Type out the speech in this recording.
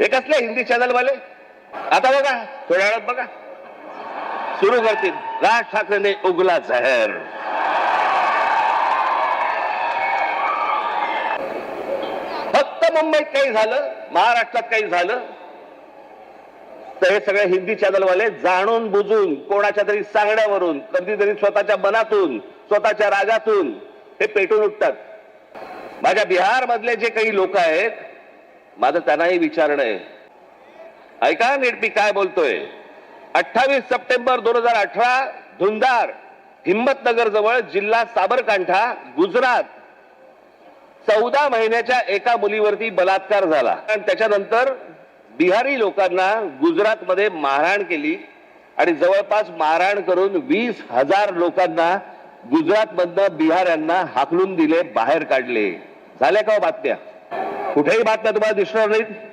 हे कसले हिंदी चॅनल वाले आता बघा थोड्या वेळात बघा. सुरू करतील. राज ठाकरेने उगला जहर. फक्त मुंबईत काही झालं महाराष्ट्रात काही झालं तर हे सगळे हिंदी चॅनलवाले जाणून बुजून कोणाच्या तरी सांगण्यावरून कधीतरी स्वतःच्या मनातून स्वतःच्या रागातून हे पेटून उठतात. माझ्या बिहार मधले जे काही लोक आहेत माझं त्यांनाही विचारणं आहे. ऐका नीट मी काय बोलतोय. अठ्ठावीस सप्टेंबर दोन हजार अठरा धुंदार हिंमतनगर जवळ जिल्हा साबरकांठा गुजरात चौदा महिन्याच्या एका मुलीवरती बलात्कार झाला. आणि त्याच्यानंतर बिहारी लोकांना गुजरातमध्ये मारहाण केली आणि जवळपास मारहाण करून वीस हजार लोकांना गुजरातमधनं बिहाऱ्यांना हाकलून दिले बाहेर काढले. झाल्या का हो बातम्या? कुठेही बातम्या तुम्हाला दिसणार नाहीत